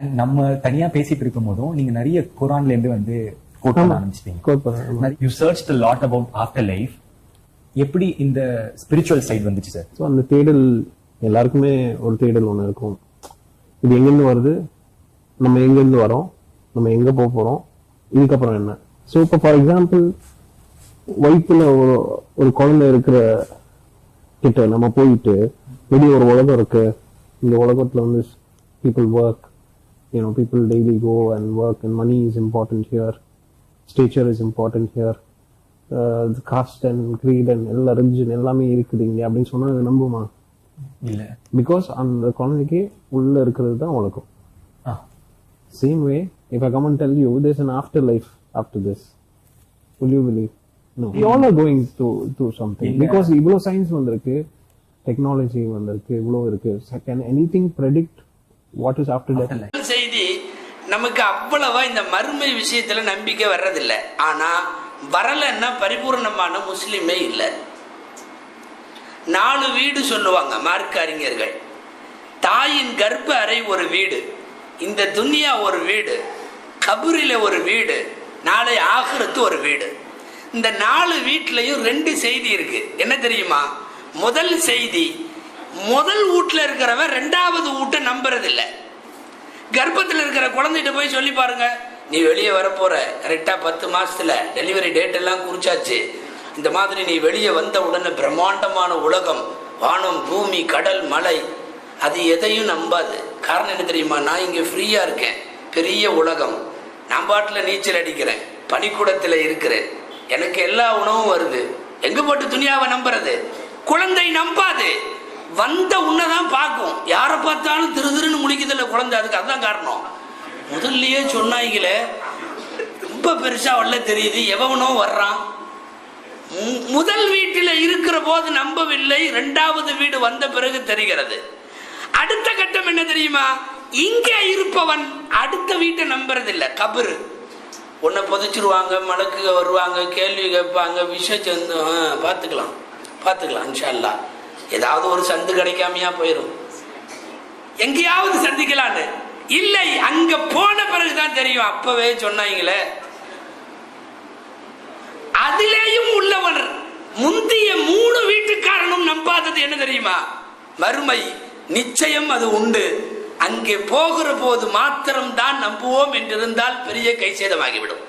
நம்ம தனியா பேசிட்டு இருக்கும் போதும் நீங்க நிறைய குரான்ல இருந்து வந்து கோட் பண்ண ஆரம்பிச்சிட்டீங்க. You search the lot about after life எப்படி இந்த ஸ்பிரிச்சுவல் சைடு வந்துச்சு சார் ஸோ அந்த தேடல் எல்லாருக்குமே ஒரு தேடல் ஒன்று இருக்கும். இது எங்கேருந்து வருது? நம்ம எங்கேருந்து வரோம்? நம்ம எங்க போக போறோம்? இதுக்கப்புறம் என்ன? ஸோ இப்போ ஃபார் எக்ஸாம்பிள் வயிற்றுல ஒரு ஒரு குழந்தை இருக்கிற கிட்ட நம்ம போயிட்டு வெளியே ஒரு உலகம் இருக்கு. இந்த உலகத்துல வந்து people work you know people daily go and work and money is important here stature is important here caste and creed and எல்லா ரிலிஜன் எல்லாமே இருக்குது இங்க அப்படின்னு சொன்னா அது நம்புமா? இல்ல. பிகாஸ் அந்த குழந்தைக்கு உள்ள இருக்கிறது தான் உலகம். Same way if I come and tell you there's an after life after this will you believe? No. We all are going to to something. Because இவ்வளோ சயின்ஸ் வந்திருக்கு டெக்னாலஜி வந்திருக்கு இவ்வளோ இருக்கு. Can anything predict what is after death நமக்கு அவ்வளவா இந்த மறுமை விஷயத்துல நம்பிக்கை வர்றதில்லை. ஆனா வரலன்னா பரிபூர்ணமான முஸ்லீமே இல்லை. நாலு வீடு சொல்லுவாங்க மார்க்க அறிஞர்கள். தாயின் கர்ப்ப அறை ஒரு வீடு இந்த துனியா ஒரு வீடு கபூரில ஒரு வீடு நாளை ஆகிரத்து ஒரு வீடு. இந்த நாலு வீட்லயும் ரெண்டு செய்தி இருக்கு. என்ன தெரியுமா? முதல் செய்தி முதல் வீட்டில் இருக்கிறவன் ரெண்டாவது வீட்டை நம்புறதில்லை. கர்ப்பத்தில் இருக்கிற குழந்தைகிட்ட போய் சொல்லி பாருங்க. நீ வெளியே வரப்போற. கரெக்டாக பத்து மாசத்துல டெலிவரி டேட் எல்லாம் குறிச்சாச்சு. இந்த மாதிரி நீ வெளியே வந்த உடனே பிரம்மாண்டமான உலகம் வானம் பூமி கடல் மலை அது எதையும் நம்பாது. காரணம் என்ன தெரியுமா? நான் இங்கே ஃப்ரீயா இருக்கேன். பெரிய உலகம். நான் பாட்டில் நீச்சல் அடிக்கிறேன். பனிக்கூடத்தில் இருக்கிறேன். எனக்கு எல்லா உணவும் வருது. எங்க போட்டு துணியாவை நம்புறது? குழந்தை நம்பாது. வந்த உன்னதான் பார்க்கும். யாரை பார்த்தாலும் திரு திருன்னு முடிக்குதில்ல குழந்தை அதுக்கு அதுதான் காரணம். முதல்லயே சொன்னாங்களே ரொம்ப பெருசா வரல தெரியுது எவனோ வர்றான். மு- முதல் வீட்டில் இருக்கிற போது நம்பவில்லை இரண்டாவது வீடு வந்த பிறகு தெரிகிறது. அடுத்த கட்டம் என்ன தெரியுமா? இங்கே இருப்பவன் அடுத்த வீட்டை நம்புறதில்லை கபரு. உன்னை புதைச்சிருவாங்க மலக்கு வருவாங்க கேள்வி கேட்பாங்க விஷ சந்து ஆ, பார்த்துக்கலாம். பார்த்துக்கலாம் இன்ஷா அல்லாஹ் ஏதாவது ஒரு சந்து கிடைக்காமையா போயிடும் எங்கேயாவது சந்திக்கலான்னு. இல்லை அங்க போன பிறகுதான் தெரியும். அப்பவே சொன்னாங்களே. அதிலேயும் உள்ளவர் முந்திய மூணு வீட்டுக்காரனும் நம்பாதது என்ன தெரியுமா? மறுமை நிச்சயம் அது உண்டு. அங்கே போகிற போது மாத்திரம்தான் நம்புவோம் என்றிருந்தால் பெரிய கை சேதமாகிவிடும்